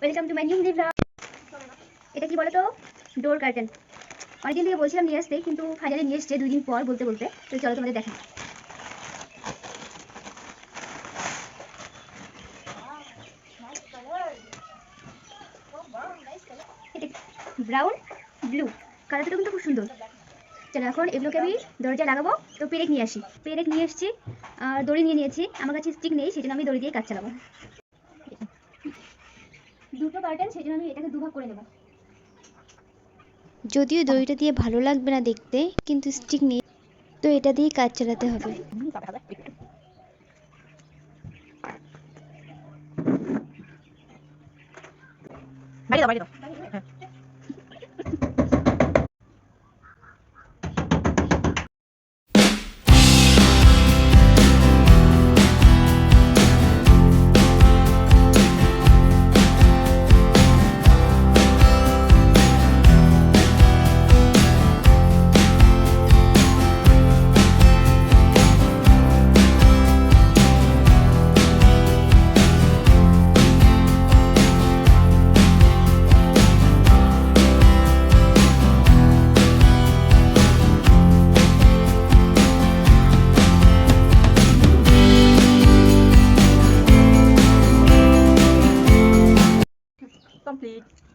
Welcome to my new blog এটা কি বলো তো ডোর কার্টেন অনেকদিন থেকে বলছিলাম নিয়ে আসতে, কিন্তু ফাইনালি নিয়ে এসছে দুই দিন পর বলতে বলতে। তো চলো তোমাদের দেখা ব্রাউন ব্লু কালারটা কিন্তু খুব সুন্দর। চলো এখন এগুলোকে আমি দরজা লাগাবো। তো পেরেক নিয়ে আসি। পেরেক নিয়ে এসেছি আর দড়ি নিয়ে নিয়েছি। আমার কাছে স্টিক নেই, সেজন্য আমি দড়ি দিয়ে কাজ চালাবো। দুটো কার্টেন সেজন্য আমি এটাকে দুভাগ করে নেব। যদিও দড়িটা দিয়ে ভালো লাগবে না দেখতে কিন্তু স্টিক নেই তো এটা দিয়ে কাজ চালাতে হবে। বাড়ি দাও বাড়ি দাও। complete.